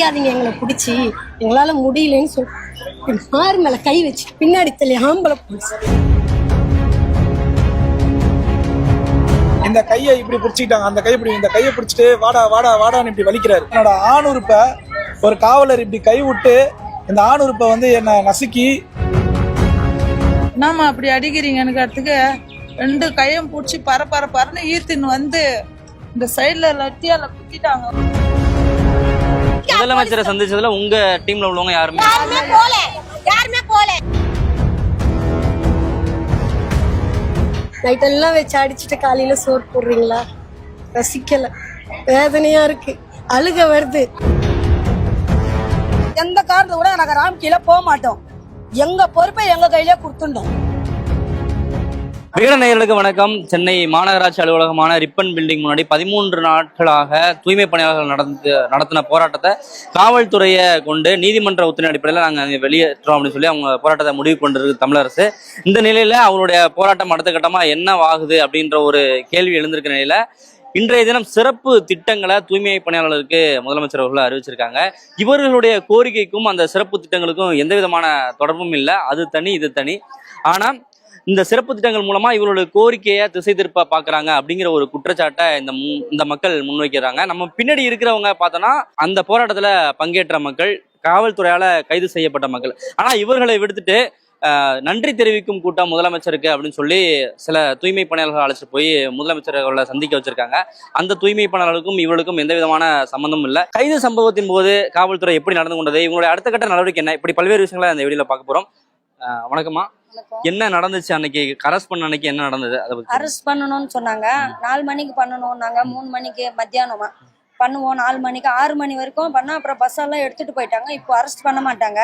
அடிக்காதீங்க எங்களை பிடிச்சி. எங்களால முடியலன்னு சொல்லி என் மாறு மேல கை வச்சு பின்னாடி தள்ளி ஆம்பளை போச்சு இந்த கையை இப்படி பிடிச்சிக்கிட்டாங்க. அந்த கையை இப்படி இந்த கையை பிடிச்சிட்டு வாடா வாடா வாடான்னு இப்படி வலிக்கிறாரு. என்னோட ஆணுறுப்பை ஒரு காவலர் இப்படி கை விட்டு இந்த ஆணுறுப்பை வந்து என்ன நசுக்கி என்னம்மா அப்படி அடிக்கிறீங்கன்னு கேட்டதுக்கு ரெண்டு கையும் பிடிச்சி பர பர பரன்னு ஈர்த்தின்னு வந்து இந்த சைடுல லத்தியால குத்திட்டாங்க. முதலமைச்சரை சந்திச்சதுல உங்க டீம்ல உள்ளவங்க யாருமே யாருமே போல. யாருமே போல. நைட்டெல்லாம் வச்சு அடிச்சுட்டு காலையில சோறு போடுறீங்களா? ரசிக்கல. வேதனையா இருக்கு. அழுக வருது. எந்த காரணத்தை கூட நாங்க ராம்கீழ போக மாட்டோம். எங்க பொறுப்பை எங்க கையிலே கொடுத்துட்டோம். விகட நேயர்களுக்கு வணக்கம். சென்னை மாநகராட்சி அலுவலகமான ரிப்பன் பில்டிங் முன்னாடி பதிமூன்று நாட்களாக தூய்மை பணியாளர்கள் நடந்து நடத்தின போராட்டத்தை காவல்துறையை கொண்டு நீதிமன்ற உத்தரவின் அடிப்படையில் நாங்கள் வெளியேற்றோம் அப்படின்னு சொல்லி அவங்க போராட்டத்தை முடிவு கொண்டிருக்கு தமிழரசு இந்த நிலையில அவங்களுடைய போராட்டம் அடுத்த கட்டமாக என்ன ஆகுது அப்படின்ற ஒரு கேள்வி எழுந்திருக்கிற நிலையில இன்றைய தினம் சிறப்பு திட்டங்களை தூய்மை பணியாளர்களுக்கு முதலமைச்சர் அவர்கள் அறிவிச்சிருக்காங்க. இவர்களுடைய கோரிக்கைக்கும் அந்த சிறப்பு திட்டங்களுக்கும் எந்த விதமான தொடர்பும் இல்லை. அது தனி இது தனி. ஆனால் இந்த சிறப்பு திட்டங்கள் மூலமா இவரோட கோரிக்கையை திசை திருப்ப பாக்குறாங்க அப்படிங்கிற ஒரு குற்றச்சாட்டை இந்த மு- இந்த மக்கள் முன்வைக்கிறாங்க. நம்ம பின்னாடி இருக்கிறவங்க பார்த்தோன்னா அந்த போராட்டத்துல பங்கேற்ற மக்கள் காவல்துறையால கைது செய்யப்பட்ட மக்கள். ஆனா இவர்களை விடுத்துட்டு ஆஹ், நன்றி தெரிவிக்கும் கூட்டம் முதலமைச்சருக்கு அப்படின்னு சொல்லி சில தூய்மை பணியாளர்கள் அழைச்சிட்டு போய் முதலமைச்சர் அவர்களை சந்திக்க வச்சிருக்காங்க. அந்த தூய்மை பணியாளர்களுக்கும் இவர்களுக்கும் எந்த விதமான சம்பந்தமும் இல்லை. கைது சம்பவத்தின் போது காவல்துறை எப்படி நடந்து கொண்டது இவங்களுடைய அடுத்த கட்ட நடவடிக்கை என்ன? இப்படி பல்வேறு விஷயங்களை அந்த வீடியோல பார்க்க போறோம். வணக்கம்மா. என்ன நடந்துச்சு அன்னைக்கு? அரஸ்ட் பண்ண அன்னைக்கு என்ன நடந்தது? அரெஸ்ட் பண்ணணும்னு சொன்னாங்க. நாலு மணிக்கு பண்ணணும் நாங்க மூணு மணிக்கு மத்தியானமா. பண்ணுவோம். நாலு மணிக்கு ஆறு மணி வரைக்கும் பண்ணா அப்புறம் பஸ் எல்லாம் எடுத்துட்டு போயிட்டாங்க. இப்போ அரெஸ்ட் பண்ண மாட்டாங்க.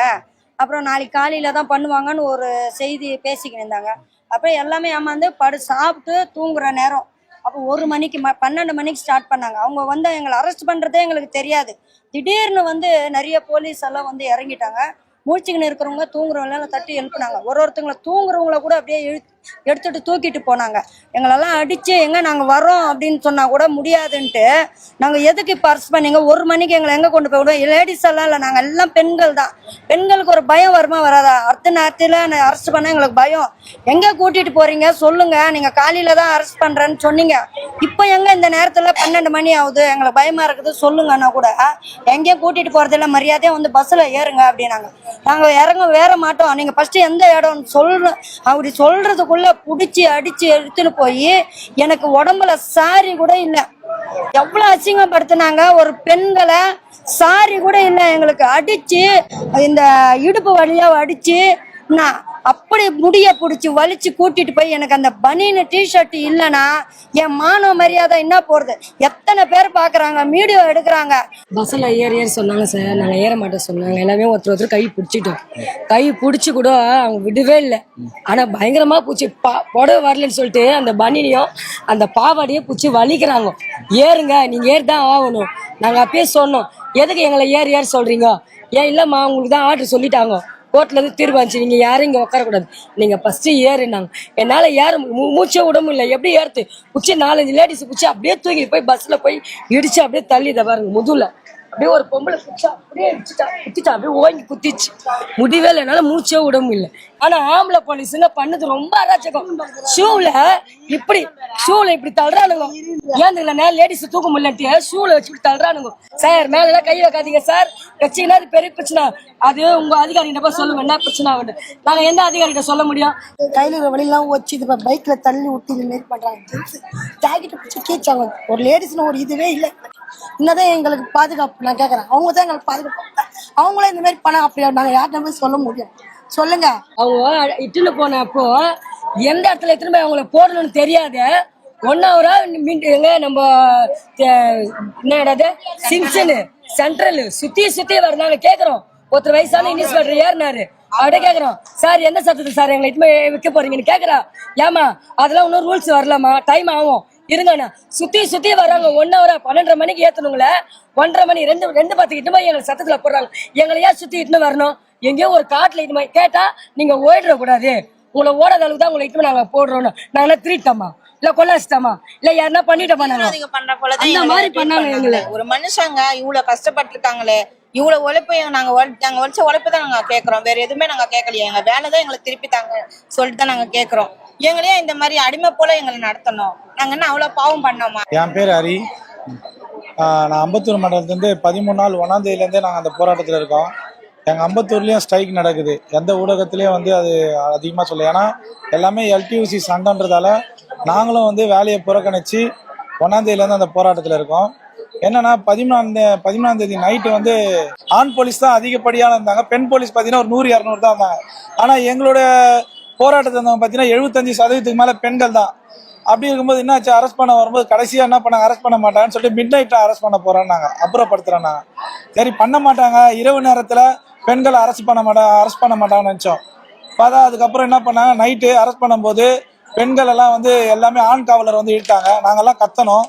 அப்புறம் நாளைக்கு காலையில தான் பண்ணுவாங்கன்னு ஒரு செய்தி பேசிக்கிட்டு இருந்தாங்க. அப்புறம் எல்லாமே ஏமாந்து படு சாப்பிட்டு தூங்குற நேரம். அப்போ ஒரு மணிக்கு ம பன்னெண்டு மணிக்கு ஸ்டார்ட் பண்ணாங்க. அவங்க வந்து எங்களை அரெஸ்ட் பண்ணுறதே எங்களுக்கு தெரியாது. திடீர்னு வந்து நிறைய போலீஸ் எல்லாம் வந்து இறங்கிட்டாங்க. மூழ்ச்சிக்கின்னு இருக்கிறவங்க தூங்குறவங்க தட்டி எழுப்புனாங்க. ஒரு ஒருத்தங்களை தூங்குறவங்கள கூட அப்படியே இழு எடுத்துட்டு தூக்கிட்டு போனாங்க. எங்களெல்லாம் அடிச்சு எங்க நாங்க வரோம் அப்படின்னு சொன்னா கூட முடியாதுன்ட்டு நாங்க எதுக்கு இப்போ அரெஸ்ட் பண்ணீங்க? ஒரு மணிக்கு எங்களை எங்க கொண்டு போய் விடுவோம் லேடிஸ் எல்லாம் இல்லை நாங்க எல்லாம் பெண்கள் தான். பெண்களுக்கு ஒரு பயம் வருமா வராதா? அடுத்த நேரத்தில் அரெஸ்ட் பண்ண எங்களுக்கு பயம். எங்க கூட்டிட்டு போறீங்க? சொல்லுங்க. நீங்க காலையில் தான் அரெஸ்ட் பண்றேன்னு சொன்னீங்க. இப்போ எங்க இந்த நேரத்துல பன்னெண்டு மணி ஆகுது? எங்களுக்கு பயமா இருக்குது. சொல்லுங்கன்னா கூட எங்கேயும் கூட்டிட்டு போகிறதில்ல மரியாதையாக வந்து பஸ்ல ஏறுங்க அப்படின்னாங்க. நாங்க இறங்க வேற மாட்டோம். நீங்க ஃபர்ஸ்ட் எந்த இடம்னு சொல்ற அப்படி சொல்றதுக்குள்ள பிடிச்சி அடிச்சு எடுத்துன்னு போய் எனக்கு உடம்புல சாரி கூட இல்லை. எவ்வளோ அசிங்கப்படுத்தினாங்க. ஒரு பெண்களை சாரி கூட இல்லை எங்களுக்கு. அடிச்சு இந்த இடுப்பு வழியாக அடிச்சு நான் அப்படி முடிய பிடிச்சி வலிச்சு கூட்டிட்டு போய் எனக்கு அந்த பனியன் டிஷர்ட் இல்லைன்னா என் மானவ மரியாதை என்ன போறது? எத்தனை பேர் பாக்குறாங்க வீடியோ எடுக்கிறாங்க. பஸ்ஸில் ஏறி ஏறி சொன்னாங்க சார் நாங்கள் ஏற மாட்டோம் சொன்னாங்க. எல்லாமே ஒருத்தர் ஒருத்தர் கை பிடிச்சிட்டோம். கை பிடிச்சி கூட அவங்க விடவே இல்லை. ஆனால் பயங்கரமாக பூச்சி பா புடவை வரலன்னு சொல்லிட்டு அந்த பனினையும் அந்த பாவாடையும் பிடிச்சி வலிக்கிறாங்க. ஏறுங்க நீங்கள் ஏறி தான் ஆகணும். நாங்கள் அப்பயே சொன்னோம். எதுக்கு எங்களை ஏறி ஏறி சொல்கிறீங்க ஏன் இல்லைம்மா உங்களுக்கு தான் ஆர்டர் சொல்லிட்டாங்க. கோர்ட்ல இருந்து தீர்வு வந்துச்சு நீங்க யாரும் இங்க உட்காரக்கூடாது. நீங்க ஃபர்ஸ்ட் ஏறுனாங்க. என்னால ஏற மூ- மூச்சே விடமும் இல்லை எப்படி ஏறுத்து குச்சி நாலஞ்சு லேடிஸ் குச்சி அப்படியே தூக்கிட்டு போய் பஸ்ல போய் இடிச்சு அப்படியே தள்ளி இதை பாருங்க முதுல அப்படியே ஒரு பொம்பளை பிடிச்சா அப்படியே இடிச்சுட்டா குத்திட்டா அப்படியே ஓங்கி குத்திச்சு முடிவே இல்லைனால மூச்சே விட முடியல. ஆனா ஆம்பளை போலீஸுங்க பண்ணது ரொம்ப அராச்சகம் ஷூல இப்படி ஷூல இப்படி தள்ளுறானுங்க. ஏன் தெரியல லேடிஸ் தூக்க முடியலன்ட்டு ஷூல வச்சு இப்படி தள்ளுறானுங்க. சார் மேல எல்லாம் கை வைக்காதீங்க சார் வச்சீங்கன்னா அது பெரிய பிரச்சனை? அது உங்க அதிகாரிகிட்ட போய் சொல்லுங்க என்ன பிரச்சனை ஆகுது? நாங்க எந்த அதிகாரிகிட்ட சொல்ல முடியும்? கையில வழியெல்லாம் வச்சு இது பைக்ல தள்ளி விட்டு இது மாரி பண்றாங்க. ஜாக்கெட்டை பிடிச்சி கீச்சாங்க. ஒரு லேடிஸ்னு ஒரு இதுவே இல்லை. என்னதான் எங்களுக்கு பாதுகாப்பு நான் கேட்கறேன் அவங்க தான் எங்களுக்கு பாதுகாப்பு. அவங்களே இந்த மாதிரி பணம் அப்படியா நாங்க யார்கிட்ட போய் சொல்ல முடியும்? சொல்லுங்க. அவங்க இட்டுன்னு போனப்போ எந்த இடத்துல எத்தனை போய் அவங்கள போடணும்னு தெரியாது. ஒன் ஹவரா எங்க நம்ம அஹ், என்ன இடாது சிம்சனு சென்ட்ரல். சுத்தி சுத்தி வர நாங்க கேக்குறோம். ஒருத்தர் வயசான இன்ஸ்பெக்டர் ஏறினாரு. அப்படியே கேக்குறோம். சார் எந்த சத்தத்துக்கு சார் எங்களை இட்டுமே விற்க போறீங்கன்னு கேக்குறா. ஏமா அதெல்லாம் இன்னும் ரூல்ஸ் வரலாமா டைம் ஆகும். இருங்கண்ணா சுத்தி சுத்தி வர்றாங்க. ஒன் ஹவரா பன்னெண்டரை மணிக்கு ஏத்தணுங்களே. ஒன்றரை மணி ரெண்டு ரெண்டு பத்து இட்டு போய் எங்களுக்கு சத்தத்துல போடுறாங்க. எங்களை ஏன் சுத்தி இட்டுன்னு வரணும்? எங்கேயோ ஒரு காட்டுல இட்டு போய் கேட்டா நீங்க ஓடிட கூடாது உங்களை ஓடாத அளவுக்கு தான் உங்களை இட்டு நாங்க போடுறோம் நாங்க திருட்டோமா? இல்ல கொள்ளாச்சிட்டோமா? இல்ல யாருன்னா பண்ணிட்டோமா நாங்க? அந்த எங்களை மாதிரி பண்ணாங்க. எங்களை. ஒரு மனுஷங்க இவ்வளவு கஷ்டப்பட்டிருக்காங்களே. இவ்வளவு உழைப்பு நாங்க உழ- நாங்க உழைச்ச உழைப்பு தான் நாங்க கேட்குறோம் வேற எதுவுமே நாங்க கேட்கலையே எங்க வேலை தான் எங்களை திருப்பி தாங்க சொல்லிட்டு தான் நாங்க கேட்குறோம் எங்களையே இந்த மாதிரி அடிமை போல எங்களை நடத்தணும். நாங்க என்ன அவ்வளவு பாவம் பண்ணோமா? என் பேர் ஹரி. நான் அம்பத்தூர் மண்டலத்துலேருந்து பதிமூணு நாள் ஒன்றாம் தேதியிலேருந்தே நாங்கள் அந்த போராட்டத்தில் இருக்கோம். எங்கள் அம்பத்தூர்லேயும் ஸ்ட்ரைக் நடக்குது. எந்த ஊடகத்துலேயும் வந்து அது அதிகமாக சொல்லு ஏன்னா எல்லாமே எல்டியூசி சண்டன்றதால நாங்களும் வந்து வேலையை புறக்கணித்து ஒன்றாந்தேதியிலேருந்து அந்த போராட்டத்தில் இருக்கோம். என்னன்னா பதிமூணாம் பதிமூணாம் தேதி நைட்டு வந்து ஆண் போலீஸ் தான் அதிகப்படியான இருந்தாங்க பெண் போலீஸ் பார்த்தீங்கன்னா ஒரு நூறு இரநூறு தான் இருந்தாங்க ஆனால் எங்களோட போராட்டத்தை வந்தவங்க பார்த்தீங்கன்னா எழுபத்தஞ்சு சதவீதத்துக்கு மேலே பெண்கள் தான். அப்படி இருக்கும்போது என்னாச்சு? அரெஸ்ட் பண்ண வரும்போது கடைசியாக என்ன பண்ணாங்க? அரெஸ்ட் பண்ண மாட்டாங்கன்னு சொல்லிட்டு மிட் நைட்டில் அரெஸ்ட் பண்ண போகிறான்னாங்க அப்புறப்படுத்துறோம் சரி பண்ண மாட்டாங்க. இரவு நேரத்தில் பெண்களை அரெஸ்ட் பண்ண மாட்டாங்க அரெஸ்ட் பண்ண மாட்டாங்கன்னு நினச்சோம். பார்த்தா அதுக்கப்புறம் என்ன பண்ணாங்க? நைட்டு அரெஸ்ட் பண்ணும்போது பெண்கள் எல்லாம் வந்து எல்லாமே ஆண் காவலர் வந்து இழுத்தாங்க. நாங்கெல்லாம் கத்தனோம்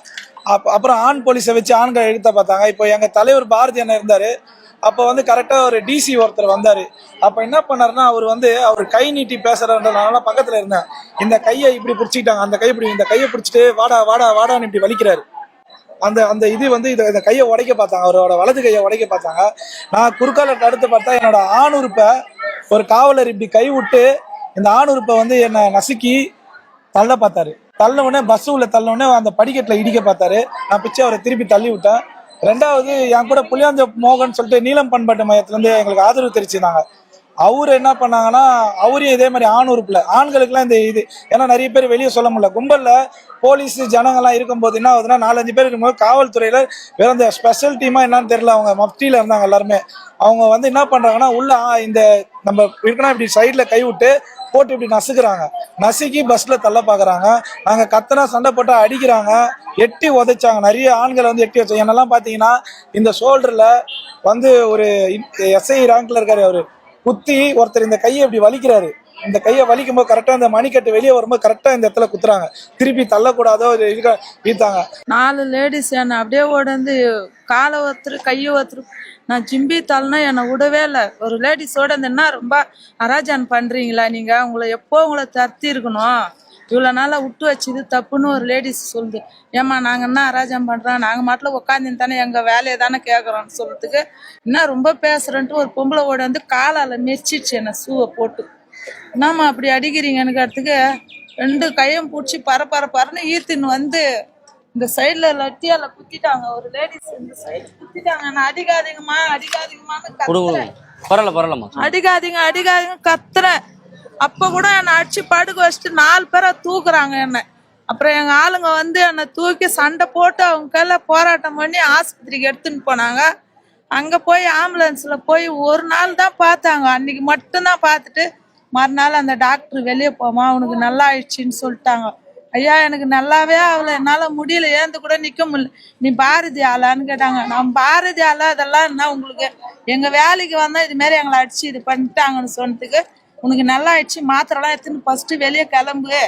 அப் அப்புறம் ஆண் போலீஸை வச்சு ஆண்கள் எழுத்த பார்த்தாங்க. இப்போ எங்கள் தலைவர் பாரதி என்ன இருந்தார். அப்போ வந்து கரெக்டாக ஒரு டிசி ஒருத்தர் வந்தார். அப்போ என்ன பண்ணாருன்னா அவர் வந்து அவர் கை நீட்டி பேசுறதுனால பக்கத்தில் இருந்தேன். இந்த கையை இப்படி பிடிச்சிக்கிட்டாங்க. அந்த கை இப்படி இந்த கையை பிடிச்சிட்டு வாடா வாடா வாடான்னு இப்படி வலிக்கிறாரு. அந்த அந்த இது வந்து இதை இந்த கையை உடைக்க பார்த்தாங்க. அவரோட வலது கையை உடைக்க பார்த்தாங்க. நான் குறுக்கால தடுத்து பார்த்தா என்னோட ஆணுறுப்பை ஒரு காவலர் இப்படி கை விட்டு இந்த ஆணுறுப்பை வந்து என்னை நசுக்கி தள்ள பார்த்தாரு. தள்ள உடனே பஸ் உள்ள தள்ள உடனே அந்த படிக்கட்டில் இடிக்க பார்த்தாரு. நான் பிச்சை அவரை திருப்பி தள்ளி விட்டேன். ரெண்டாவது என் கூட புளியாந்த மோகன் சொல்லிட்டு நீலம் பண்பாட்டு மையத்துலேருந்து எங்களுக்கு ஆதரவு தெரிவிச்சிருந்தாங்க. அவர் என்ன பண்ணாங்கன்னா அவரையும் இதே மாதிரி ஆண் உறுப்பில் ஆண்களுக்குலாம் இந்த இது ஏன்னா நிறைய பேர் வெளியே சொல்ல முடியல. கும்பலில் போலீஸ் ஜனங்கள்லாம் இருக்கும்போது என்ன ஆகுதுன்னா நாலஞ்சு பேர் இருக்கும்போது காவல்துறையில் வேற இந்த ஸ்பெஷல் டீமாக என்னன்னு தெரியல அவங்க மஃப்டியில் இருந்தாங்க எல்லாருமே. அவங்க வந்து என்ன பண்ணுறாங்கன்னா உள்ள இந்த நம்ம இருக்கணும் இப்படி சைடில் கை விட்டு போட்டு இப்படி நசுக்கிறாங்க. நசுக்கி பஸ்ஸில் தள்ள பார்க்குறாங்க நாங்கள் கத்தனா சண்டை போட்டால் அடிக்கிறாங்க. எட்டி உதைச்சாங்க. நிறைய ஆண்களை வந்து எட்டி வச்சாங்க என்னெல்லாம் பார்த்தீங்கன்னா இந்த ஷோல்டரில் வந்து ஒரு எஸ்ஐ ரேங்க்ல இருக்காரு அவர். குத்தி ஒருத்தர் இந்த கையை இப்படி வலிக்கிறாரு. இந்த கையை வலிக்கும் போது கரெக்டா இந்த மணிக்கட்டு வெளியே வரும்போது கரெக்டா இந்த இடத்துல குத்துறாங்க. திருப்பி தள்ளக்கூடாதோ இது இருக்க வீத்தாங்க நாலு லேடிஸ் என்னை அப்படியே ஓடந்து காலை ஒருத்தர் கையை ஒருத்தர் நான் ஜிம்பி தள்ளனா என்னை விடவே இல்லை. ஒரு லேடிஸோட என்ன ரொம்ப அராஜான் பண்ணுறீங்களா நீங்கள் உங்களை எப்போ உங்களை தத்தி இருக்கணும்? இவ்வளோ நாளாக விட்டு வச்சது தப்புன்னு ஒரு லேடிஸ் சொல்லுது. ஏம்மா நாங்கள் என்ன அராஜகம் பண்ணுறோம் நாங்கள் மாட்டில் உட்காந்து தானே எங்கள் வேலையை தானே கேட்குறோம்னு சொல்கிறதுக்கு என்ன ரொம்ப பேசுகிறேன்ட்டு ஒரு பொம்பளை ஓட வந்து காலால் மெச்சிடுச்சு என்னை ஷூவை போட்டு. என்னம்மா அப்படி அடிக்கிறீங்கன்னு கேட்டதுக்கு ரெண்டு கையும் பிடிச்சி பர பர பரன்னு ஈர்த்தின்னு வந்து இந்த சைடுல லட்டியால குத்திட்டாங்க. ஒரு லேடிஸ் இந்த சைடு குத்திட்டாங்க. நான் அடிக்காதீங்கம்மா அடிக்காதீங்கம்மான்னு கத்துறேன். பரவாயில்ல பரவாயில்லம்மா. அடிக்காதீங்க அடிக்காதீங்க கத்துறேன். அப்ப கூட என்னை அடிச்சு படுக்க வச்சுட்டு நாலு பேரை தூக்குறாங்க என்ன. அப்புறம் எங்க ஆளுங்க வந்து என்னை தூக்கி சண்டை போட்டு அவங்க கையில போராட்டம் பண்ணி ஆஸ்பத்திரிக்கு எடுத்துன்னு போனாங்க. அங்க போய் ஆம்புலன்ஸ்ல போய் ஒரு நாள் தான் பார்த்தாங்க. அன்னைக்கு மட்டும்தான் பார்த்துட்டு மறுநாள் அந்த டாக்டர் வெளியே போமா அவனுக்கு நல்லா ஆயிடுச்சின்னு சொல்லிட்டாங்க. ஐயா எனக்கு நல்லாவே ஆகல. என்னால முடியல. ஏந்து கூட நிக்க முடியல. நீ பாரதி ஆளான்னு கேட்டாங்க. நான் பாரதி ஆளா? அதெல்லாம் என்ன உங்களுக்கு? எங்க வேலைக்கு வந்தா இது மாதிரி எங்களை அடிச்சு இது பண்ணிட்டாங்கன்னு சொன்னதுக்கு உனக்கு நல்லா ஆயிடுச்சு மாத்திரைலாம் எடுத்துன்னு ஃபஸ்ட்டு வெளியே கிளம்பு.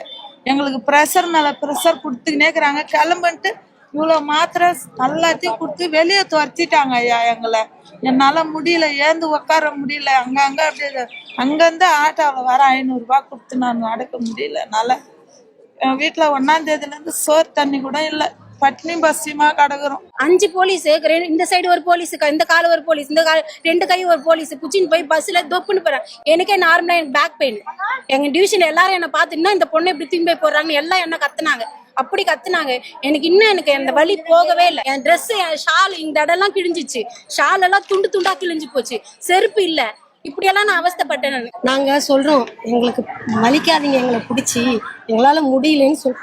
எங்களுக்கு ப்ரெஷர் மேலே ப்ரெஷர் கொடுத்துக்கினே இருக்கிறாங்க. கிளம்புன்ட்டு இவ்வளோ மாத்திரை எல்லாத்தையும் கொடுத்து வெளியே துரத்திட்டாங்க ஐயா எங்களை. என்னால் முடியல ஏந்து உட்கார முடியல. அங்கங்கே அப்படியே அங்கேருந்து ஆட்டோவில் வர ஐநூறுரூபா கொடுத்து நான் நடக்க முடியல. என்னால் என் வீட்டில் ஒன்றாந்தேதியிலேருந்து சோறு தண்ணி கூட இல்லை. பட்னி பசியமா கிடக்குறோம். அஞ்சு போலீஸ் இந்த சைடு ஒரு போலீஸ் இந்த கால ஒரு போலீஸ் இந்த கால ரெண்டு கை ஒரு போலீஸ் புச்சின்னு போய் பஸ்ல தொப்புன்னு போறேன். எனக்கே நார்மலா எனக்கு பேக் பெயின் எங்க டிவிஷன் எல்லாரும் என்ன பாத்துன்னா இந்த பொண்ணை இப்படி திரும்பி போய் போடுறாங்கன்னு எல்லாம் என்ன கத்துனாங்க? அப்படி கத்துனாங்க. எனக்கு இன்னும் எனக்கு அந்த வழி போகவே இல்லை. என் ட்ரெஸ் என் ஷால் இந்த இடம்லாம் கிழிஞ்சிச்சு. ஷால் எல்லாம் துண்டு துண்டா கிழிஞ்சு போச்சு. செருப்பு இல்லை. இப்படியெல்லாம் நான் அவஸ்தைப்பட்டேன் நான். நாங்க சொல்றோம் எங்களுக்கு வலிக்காதீங்க எங்களை பிடிச்சி. எங்களால முடியலன்னு சொல்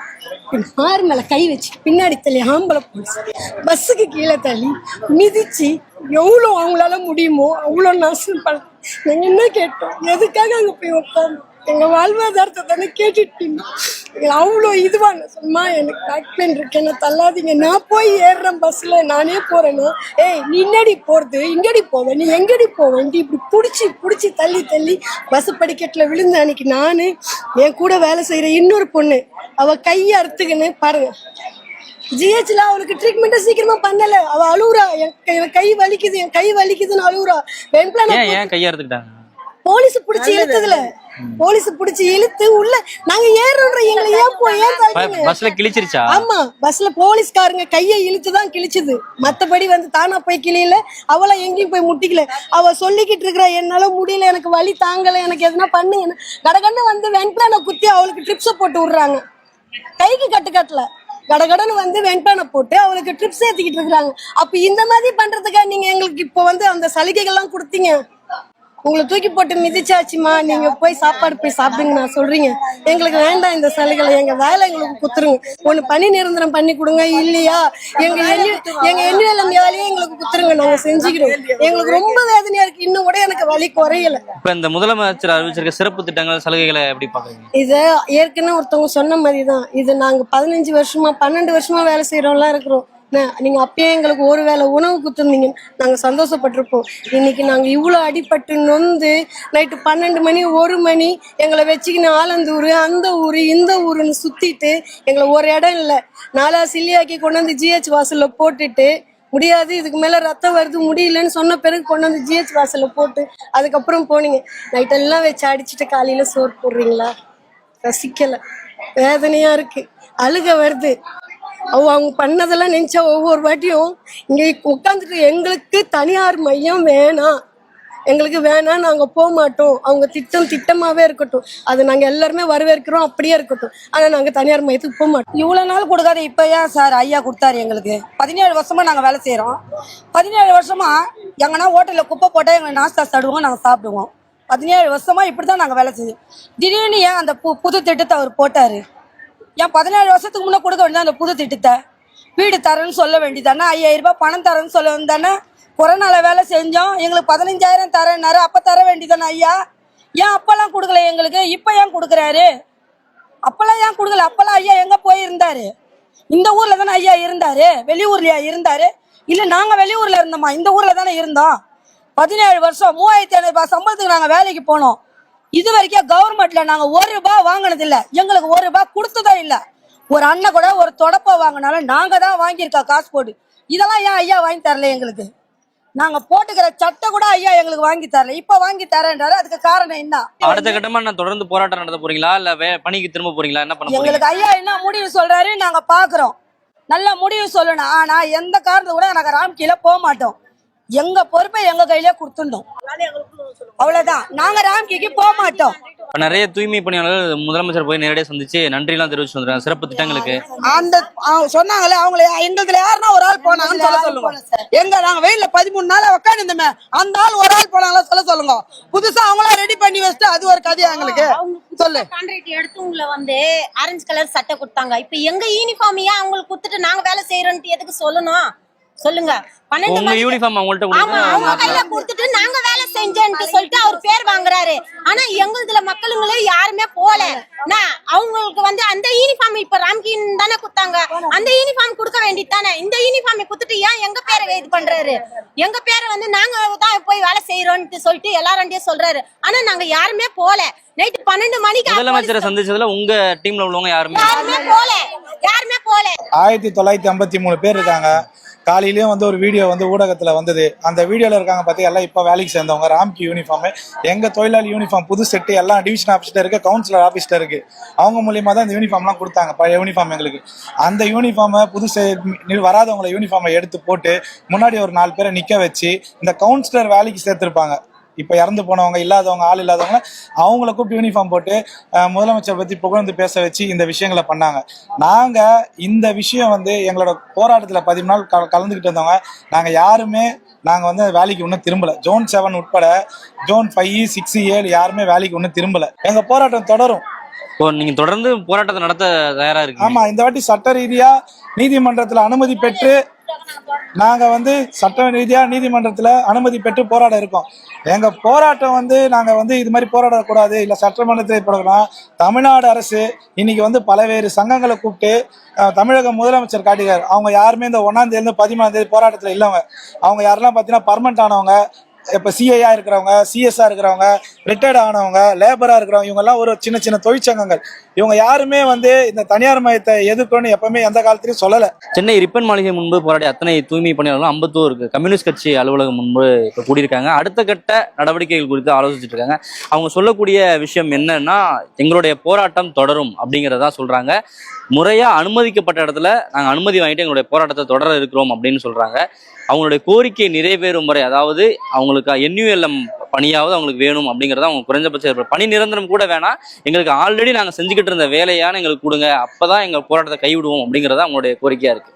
மாறு மேல கை வச்சு பின்னாடி தள்ளி ஆம்பளை போலீஸ் பஸ்ஸுக்கு கீழே தள்ளி மிதிச்சு எவ்வளோ அவங்களால முடியுமோ அவ்வளோ நாசம் பண்ண நாங்கள் என்ன கேட்டோம்? எதுக்காக அங்க போய் உட்காந்து எங்க வாழ்வாதாரத்தை தானே கேட்டுட்டீங்க. எங்களை அவ்வளோ இதுவாங்க சும்மா எனக்கு பேக் பெயின் இருக்கு. என்ன தள்ளாதீங்க. நான் போய் ஏறுறேன் பஸ்ல நானே போறேன்னா ஏய் நீ என்னடி போறது? இங்கடி போவ? நீ எங்கடி போவ? நீ இப்படி புடிச்சு புடிச்சு தள்ளி தள்ளி பஸ் படிக்கட்டுல விழுந்த அன்னைக்கு நானு என் கூட வேலை செய்யற இன்னொரு பொண்ணு அவ கையை அறுத்துக்கின்னு பாருங்க. ஜிஹெச்ல அவளுக்கு ட்ரீட்மெண்ட் சீக்கிரமா பண்ணல. அவ அழுவுறா. என் கை- வலிக்குது என் கை வலிக்குதுன்னு அழுவுறா. வெண்பிளான போலீஸ் பிடிச்சி இழுத்ததுல. போலீஸ் பிடிச்சி இழுத்து உள்ள நாங்க ஏறுறோம் எங்களை ஏன் போய் ஏன்? பஸ்ல கிழிச்சிருச்சா? ஆமா பஸ்ல போலீஸ்காரங்க கையை இழுத்து தான் கிழிச்சுது. மத்தபடி வந்து தானா போய் கிளியில அவள எங்கேயும் போய் முட்டிக்கல. அவ சொல்லிக்கிட்டு இருக்கிற என்னால முடியல எனக்கு வலி தாங்கல எனக்கு எதுனா பண்ணுங்க. கடகடன்னு வந்து வெண்பிளான குத்தி அவளுக்கு ட்ரிப்ஸ போட்டு விடுறாங்க. கைக்கு கட்டு கட்டல. கடகடன்னு வந்து வெண்பானை போட்டு அவளுக்கு ட்ரிப்ஸ் ஏத்திக்கிட்டு இருக்காங்க அப்ப இந்த மாதிரி பண்றதுக்காக நீங்க எங்களுக்கு இப்போ வந்து அந்த சலுகைகள்லாம் கொடுத்தீங்க. உங்களை தூக்கி போட்டு மிதிச்சாச்சுமா? நீங்க போய் சாப்பாடு போய் சாப்பிடுங்க நான் சொல்றீங்க. எங்களுக்கு வேண்டாம் இந்த சலுகைகளை. எங்க வேலை எங்களுக்கு குத்துருங்க. ஒண்ணு பணி நிரந்தரம் பண்ணி கொடுங்க இல்லையா? எங்க எங்க எண்ணியல் அந்த வேலையை எங்களுக்கு குத்துருங்க. நாங்க செஞ்சுக்கிறோம். எங்களுக்கு ரொம்ப வேதனையா இருக்கு. இன்னும் கூட எனக்கு வலி குறையல. இப்ப இந்த முதலமைச்சர் அறிவிச்சிருக்க சிறப்பு திட்டங்கள் சலுகைகளை எப்படி பாக்குறீங்க இத ஏற்கனவே ஒருத்தவங்க சொன்ன மாதிரி தான் இது நாங்க பதினஞ்சு வருஷமா பன்னெண்டு வருஷமா வேலை செய்யறோம்லாம் இருக்கிறோம். நீங்கள் அப்பயே எங்களுக்கு ஒரு வேளை உணவு கொடுத்துருந்தீங்க நாங்கள் சந்தோஷப்பட்டிருப்போம். இன்னைக்கு நாங்கள் இவ்வளோ அடிப்பட்டு நொந்து நைட்டு பன்னெண்டு மணி ஒரு மணி எங்களை வச்சுக்கின்னு ஆலந்தூர் அந்த ஊர் இந்த ஊருன்னு சுற்றிட்டு எங்களை ஒரு இடம் இல்லை. நாலா சில்லியாக்கி கொண்டு வந்து ஜிஹெச் வாசலில் போட்டுட்டு முடியாது இதுக்கு மேலே ரத்தம் வருது முடியலன்னு சொன்ன பிறகு கொண்டு வந்து ஜிஹெச் வாசலில் போட்டு அதுக்கப்புறம் போனீங்க. நைட்டெல்லாம் வச்சு அடிச்சுட்டு காலையில் சோறு போடுறீங்களா? ரசிக்கலை. வேதனையாக இருக்குது அழுக வருது. அவங்க அவங்க பண்ணதெல்லாம் நினைச்சா ஒவ்வொரு வாட்டியும் இங்கே உட்காந்துட்டு எங்களுக்கு தனியார் மையம் வேணாம். எங்களுக்கு வேணாம் நாங்கள் போக மாட்டோம். அவங்க திட்டம் திட்டமாகவே இருக்கட்டும். அது நாங்கள் எல்லாருமே வரவேற்கிறோம் அப்படியே இருக்கட்டும். ஆனால் நாங்கள் தனியார் மையத்துக்கு போக மாட்டோம். இவ்வளோ நாள் கொடுக்காத இப்போ ஏன் சார் ஐயா கொடுத்தாரு எங்களுக்கு? பதினேழு வருஷமா நாங்கள் வேலை செய்கிறோம் பதினேழு வருஷமா எங்கன்னா ஹோட்டலில் குப்பை போட்டால் எங்களை நாஸ்தா சாடுவோம் நாங்கள் சாப்பிடுவோம். பதினேழு வருஷமா இப்படிதான் நாங்கள் வேலை செய்வோம் திடீர்னு ஏன் அந்த பு- புது திட்டத்தை அவர் போட்டார்? ஏன் பதினேழு வருஷத்துக்கு முன்னே கொடுக்க வேண்டியது அந்த புது திட்டத்தை. வீடு தரேன்னு சொல்ல வேண்டியதானே ஐயாயிரம் ரூபாய் பணம் தரேன்னு சொல்ல வேண்டியதானே கொரோனாவில் வேலை செஞ்சோம் எங்களுக்கு பதினஞ்சாயிரம் தரேன்னாரு அப்போ தர வேண்டியதானே ஐயா? ஏன் அப்போல்லாம் கொடுக்கல எங்களுக்கு? இப்போ ஏன் கொடுக்குறாரு? அப்போல்லாம் ஏன் கொடுக்கல? அப்போல்லாம் ஐயா எங்கே போயிருந்தாரு? இந்த ஊரில் தானே ஐயா இருந்தார்? வெளியூர்லையா இருந்தார்? இல்லை நாங்கள் வெளியூரில் இருந்தோம்மா இந்த ஊரில் தானே இருந்தோம். பதினேழு வருஷம் மூவாயிரத்தி ஐநூறுபா சம்பளத்துக்கு நாங்கள் வேலைக்கு போனோம். இது வரைக்கும் கவர்மெண்ட்ல நாங்க ஒரு ரூபாய் வாங்கினது இல்ல எங்களுக்கு ஒரு ரூபாய் கொடுத்ததும் இல்ல. ஒரு அண்ணன் கூட ஒரு தொடப்ப வாங்கினாலும் நாங்க தான் வாங்கியிருக்கோம் காசு போட்டு. இதெல்லாம் ஏன் ஐயா வாங்கி தரல எங்களுக்கு? நாங்க போட்டுக்கிற சட்டை கூட ஐயா எங்களுக்கு வாங்கி தரல. இப்ப வாங்கி தரேன்றாரு. அதுக்கு காரணம் என்ன? அடுத்த கட்டமா நான் தொடர்ந்து போராட்டம் நடத்த போறீங்களா? இல்ல பணிக்கு திரும்ப போறீங்களா? என்ன பண்ண எங்களுக்கு ஐயா என்ன முடிவு சொல்றாரு? நாங்க பாக்குறோம். நல்ல முடிவு சொல்லணும். ஆனா எந்த காரணத்தை கூட நாங்க ராம்கீழ போக மாட்டோம். எங்க பொறுப்பை எங்க கையிலே கொடுத்துட்டோம் அவ்வளவுதான். நாங்க ராம்கிக்கு போக மாட்டோம். இப்ப நிறைய தூய்மை பணியாளர்கள் முதலமைச்சர் போய் நேரடியாக சந்திச்சு நன்றி எல்லாம் தெரிவிச்சு வந்துருக்காங்க. சிறப்பு திட்டங்களுக்கு. அந்த அவங்க சொன்னாங்களே அவங்கள எங்களுக்கு யாருன்னா ஒரு ஆள் போனாங்கன்னு சொல்ல சொல்லுங்க. எங்க நாங்க வெயில்ல பதிமூணு நாளா உட்காந்துருந்தோமே அந்த ஆள் ஒரு ஆள் போனாங்களா சொல்ல சொல்லுங்க. புதுசா அவங்களா ரெடி பண்ணி வச்சுட்டு அது ஒரு கதையா எங்களுக்கு. சொல்லு. கான்ட்ராக்ட் எடுத்து உங்களை வந்து ஆரஞ்சு கலர் சட்டை கொடுத்தாங்க. இப்ப எங்க யூனிஃபார்ம் ஏன் அவங்களுக்கு கொடுத்துட்டு நாங்க வேலை செய்யறோம்னு எதுக்கு சொல்லணும்? சொல்லுங்க. பன்னெண்டு உங்க யூனிஃபார்ம் அவங்கள்ட்ட ஆமா அவங்க கையில கொடுத்து கொடுத்துட்டு நாங்க வேலை செஞ்சேன்ட்டு சொல்லிட்டு அவர் பேர் வாங்குறாரு. ஆனா எங்களுதுல மக்களுங்களே யாருமே போல. நான் அவங்களுக்கு வந்து அந்த யூனிஃபார்ம் இப்ப ராம்கின் தானே கொடுத்தாங்க. அந்த யூனிஃபார்ம் கொடுக்க வேண்டியது தானே இந்த யூனிஃபார்ம் கொடுத்துட்டு ஏன் எங்க பேரை இது பண்றாரு? எங்க பேரை வந்து நாங்க தான் போய் வேலை செய்யறோம்னு சொல்லிட்டு எல்லாரும் சொல்றாரு. ஆனா நாங்க யாருமே போல. நைட்டு பன்னெண்டு மணிக்கு முதலமைச்சரை சந்திச்சதுல உங்க டீம்ல உள்ளவங்க யாருமே யாருமே போல. யாருமே போல. ஆயிரத்தி தொள்ளாயிரத்தி ஐம்பத்தி மூணு பேர் இருக்காங்க. காலையிலயும் வந்து ஒரு வீடியோ வந்து ஊடகத்துல வந்தது. அந்த வீடியோல இருக்காங்க பார்த்து எல்லாம் இப்போ வேலைக்கு சேர்ந்தவங்க. ராம்கி யூனிஃபார்ம் எங்க தொழிலாளி யூனிஃபார்ம் புது செட்டு எல்லாம் டிவிஷன் ஆஃபீஸ்ல இருக்கு கவுன்சிலர் ஆஃபீஸ்ல இருக்கு. அவங்க மூலியமா தான் இந்த யூனிஃபார்ம்லாம் கொடுத்தாங்க பழைய யூனிஃபார்ம் எங்களுக்கு. அந்த யூனிஃபார்மை புது வராதவங்களை யூனிஃபார்மை எடுத்து போட்டு முன்னாடி ஒரு நாலு பேரை நிக்க வச்சு இந்த கவுன்சிலர் வேலைக்கு சேர்த்திருப்பாங்க. இப்போ இறந்து போனவங்க இல்லாதவங்க ஆள் இல்லாதவங்க அவங்கள கூப்பிட்டு யூனிஃபார்ம் போட்டு முதலமைச்சர் பத்தி புகழ்ந்து பேச வச்சு இந்த விஷயங்களை பண்ணாங்க. நாங்க இந்த விஷயம் வந்து எங்களோட போராட்டத்துல பதிமூணு நாள் கல- கலந்துக்கிட்டு இருந்தவங்க நாங்க யாருமே நாங்க வந்து வேலைக்கு இன்னும் திரும்பல. ஜோன் செவன் உட்பட ஜோன் ஃபைவ் சிக்ஸ் ஏழு யாருமே வேலைக்கு இன்னும் திரும்பல. எங்க போராட்டம் தொடரும். இப்போ நீங்க தொடர்ந்து போராட்டத்தை நடத்த தயாரா இருக்கீங்க. ஆமா இந்த வாட்டி சட்ட ரீதியா நீதிமன்றத்துல அனுமதி பெற்று நாங்க வந்து சட்ட ரீதியா நீதிமன்றத்துல அனுமதி பெற்று போராட இருக்கோம். எங்க போராட்டம் வந்து நாங்க வந்து இது மாதிரி போராடக்கூடாது. இல்ல சட்டமன்றத்தில் போடலாம். தமிழ்நாடு அரசு இன்னைக்கு வந்து பலவேறு சங்கங்களை கூப்பிட்டு தமிழக முதலமைச்சர் காட்டுகிறார் அவங்க யாருமே இந்த ஒன்னாம் தேதி பதிமூணாம் தேதி போராட்டத்துல இல்லவங்க. அவங்க யாரெல்லாம் பாத்தீங்கன்னா பர்மனண்ட் ஆனவங்க இப்போ சிஐயா இருக்கிறவங்க சிஎஸ்ஆர் இருக்கிறவங்க ரிட்டையர்ட் ஆனவங்க லேபராக இருக்கிறவங்க இவங்கெல்லாம் ஒரு சின்ன சின்ன தொழிற்சங்கங்கள். இவங்க யாருமே வந்து இந்த தனியார் மையத்தை எதிர்க்கணும்னு எப்பவுமே எந்த காலத்திலயும் சொல்லல. சென்னை ரிப்பன் மாளிகை முன்பு போராடிய அத்தனை தூய்மை பணியாளர்களும் அம்பத்தூர் கம்யூனிஸ்ட் கட்சி அலுவலகம் முன்பு இப்போ கூடியிருக்காங்க. அடுத்த கட்ட நடவடிக்கைகள் குறித்து ஆலோசிச்சுட்டு இருக்காங்க. அவங்க சொல்லக்கூடிய விஷயம் என்னன்னா எங்களுடைய போராட்டம் தொடரும் அப்படிங்கிறதா சொல்றாங்க. முறையா அனுமதிக்கப்பட்ட இடத்துல நாங்கள் அனுமதி வாங்கிட்டு எங்களுடைய போராட்டத்தை தொடர இருக்கிறோம் அப்படின்னு சொல்றாங்க. அவங்களுடைய கோரிக்கை நிறைவேறும் வரை அதாவது அவங்களுக்கு என்யூஎல்எம் பணியாவது அவங்களுக்கு வேணும் அப்படிங்கிறத அவங்க குறைஞ்சபட்ச பணி நிரந்தரம் கூட வேணாம். எங்களுக்கு ஆல்ரெடி நாங்கள் செஞ்சுக்கிட்டு இருந்த வேலையான எங்களுக்கு கொடுங்க. அப்பதான் எங்கள் போராட்டத்தை கைவிடுவோம் அப்படிங்கிறத அவங்களுடைய கோரிக்கையா இருக்கு.